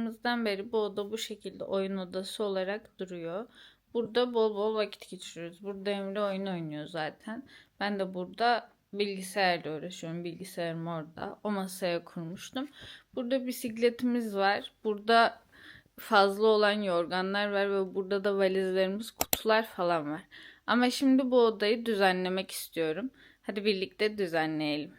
taşındığımızdan beri bu oda bu şekilde oyun odası olarak duruyor. Burada bol bol vakit geçiriyoruz. Burada Emre oyun oynuyor zaten. Ben de burada bilgisayarla uğraşıyorum. Bilgisayarım orada. O masaya kurmuştum. Burada bisikletimiz var. Burada fazla olan yorganlar var ve burada da valizlerimiz, kutular falan var. Ama şimdi bu odayı düzenlemek istiyorum. Hadi birlikte düzenleyelim.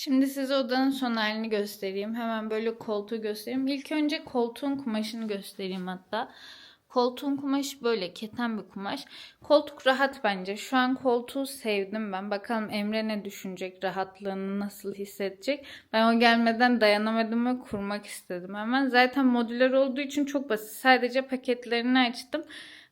Şimdi size odanın son halini göstereyim. Hemen böyle koltuğu göstereyim. İlk önce koltuğun kumaşını göstereyim hatta. Koltuğun kumaşı böyle keten bir kumaş. Koltuk rahat bence. Şu an koltuğu sevdim ben. Bakalım Emre ne düşünecek, rahatlığını nasıl hissedecek. Ben o gelmeden dayanamadım ve kurmak istedim hemen. Zaten modüler olduğu için çok basit. Sadece paketlerini açtım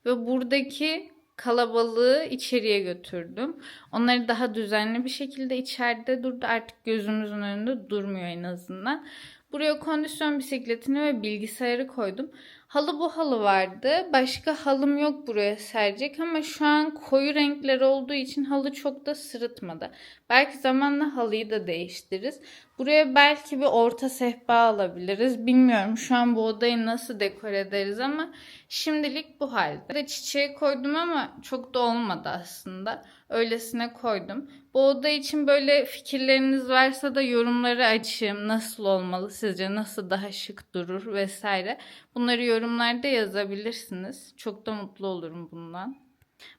ve buradaki kalabalığı içeriye götürdüm. Onları daha düzenli bir şekilde içeride durdu. Artık gözümüzün önünde durmuyor en azından. Buraya kondisyon bisikletini ve bilgisayarı koydum. Halı bu halı vardı. Başka halım yok buraya serecek ama şu an koyu renkler olduğu için halı çok da sırıtmadı. Belki zamanla halıyı da değiştiririz. Buraya belki bir orta sehpa alabiliriz. Bilmiyorum şu an bu odayı nasıl dekor ederiz ama şimdilik bu halde. De çiçeği koydum ama çok da olmadı aslında. Öylesine koydum. Bu oda için böyle fikirleriniz varsa da yorumları açayım. Nasıl olmalı sizce? Nasıl daha şık durur vesaire. Bunları yorumlarda yazabilirsiniz. Çok da mutlu olurum bundan.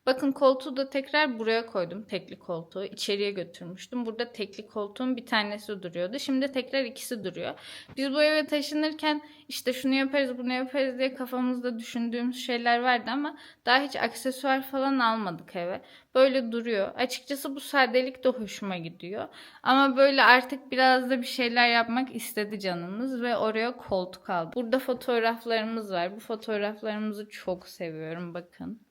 Bakın koltuğu da tekrar buraya koydum. Tekli koltuğu. içeriye götürmüştüm. Burada tekli koltuğun bir tanesi duruyordu. Şimdi tekrar ikisi duruyor. Biz bu eve taşınırken işte şunu yaparız bunu yaparız diye kafamızda düşündüğümüz şeyler vardı ama daha hiç aksesuar falan almadık eve. Böyle duruyor. Açıkçası bu sadelik de hoşuma gidiyor. Ama böyle artık biraz da bir şeyler yapmak istedi canımız ve oraya koltuk aldı. Burada fotoğraflarımız var. Bu fotoğraflarımızı çok seviyorum bakın.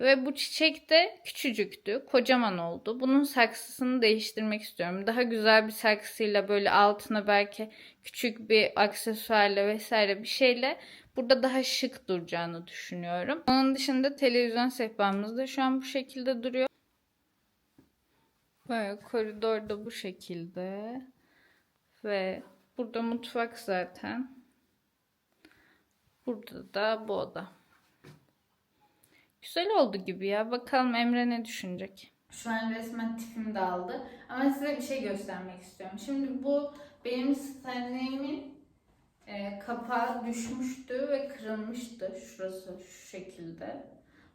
Ve bu çiçek de küçücüktü. Kocaman oldu. Bunun saksısını değiştirmek istiyorum. Daha güzel bir saksıyla böyle altına belki küçük bir aksesuarla vesaire bir şeyle burada daha şık duracağını düşünüyorum. Onun dışında televizyon sehpamız da şu an bu şekilde duruyor. Böyle koridorda bu şekilde. Ve burada mutfak zaten. Burada da bu oda. Güzel oldu gibi ya. Bakalım Emre ne düşünecek? Şu an resmen tipim dağıldı. Ama size bir şey göstermek istiyorum. Şimdi bu benim Stanley'imin e, kapağı düşmüştü ve kırılmıştı. Şurası şu şekilde.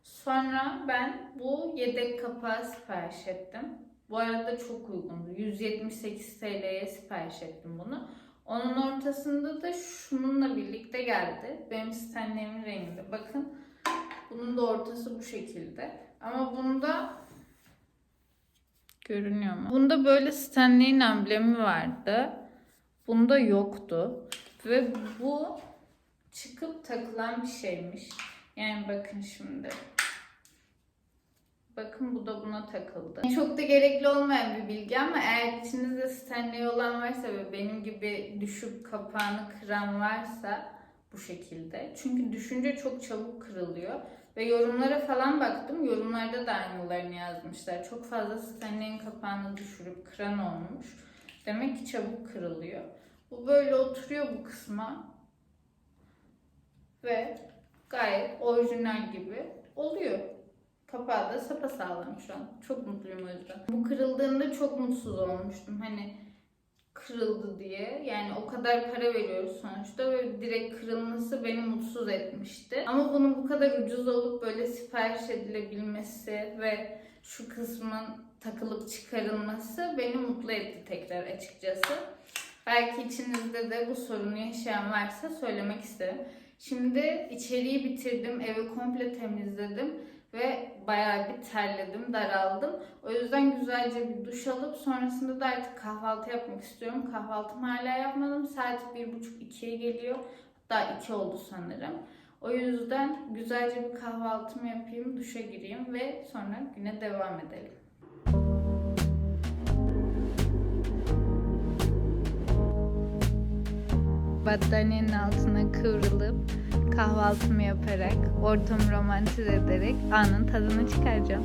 Sonra ben bu yedek kapağı sipariş ettim. Bu arada çok uygundu. 178 TL'ye sipariş ettim bunu. Onun ortasında da şununla birlikte geldi. Benim Stanley'imin renginde. Bakın bunun da ortası bu şekilde. Ama bunda görünüyor mu? Bunda böyle Stanley'in amblemi vardı. Bunda yoktu. Ve bu çıkıp takılan bir şeymiş. Yani bakın şimdi. Bakın bu da buna takıldı. Çok da gerekli olmayan bir bilgi ama eğer içinizde Stanley olan varsa ve benim gibi düşüp kapağını kıran varsa bu şekilde. Çünkü düşünce çok çabuk kırılıyor. Ve yorumlara falan baktım. Yorumlarda da aynılarını yazmışlar. Çok fazla Stanley'in kapağını düşürüp kıran olmuş. Demek ki çabuk kırılıyor. Bu böyle oturuyor bu kısma. Ve gayet orijinal gibi oluyor. Kapağı da sapasağlam şu an. Çok mutluyum o yüzden. Bu kırıldığında çok mutsuz olmuştum. Hani kırıldı diye. Yani o kadar para veriyoruz sonuçta ve direkt kırılması beni mutsuz etmişti. Ama bunun bu kadar ucuz olup böyle sipariş edilebilmesi ve şu kısmın takılıp çıkarılması beni mutlu etti tekrar açıkçası. Belki içinizde de bu sorunu yaşayan varsa söylemek isterim. Şimdi içeriği bitirdim, evi komple temizledim ve bayağı bir terledim, daraldım. O yüzden güzelce bir duş alıp sonrasında da artık kahvaltı yapmak istiyorum. Kahvaltımı hala yapmadım. Saat bir buçuk ikiye geliyor. Daha iki oldu sanırım. O yüzden güzelce bir kahvaltımı yapayım, duşa gireyim ve sonra güne devam edelim. Battaniyenin altına kıvrılıp kahvaltımı yaparak, ortamı romantize ederek anın tadını çıkaracağım.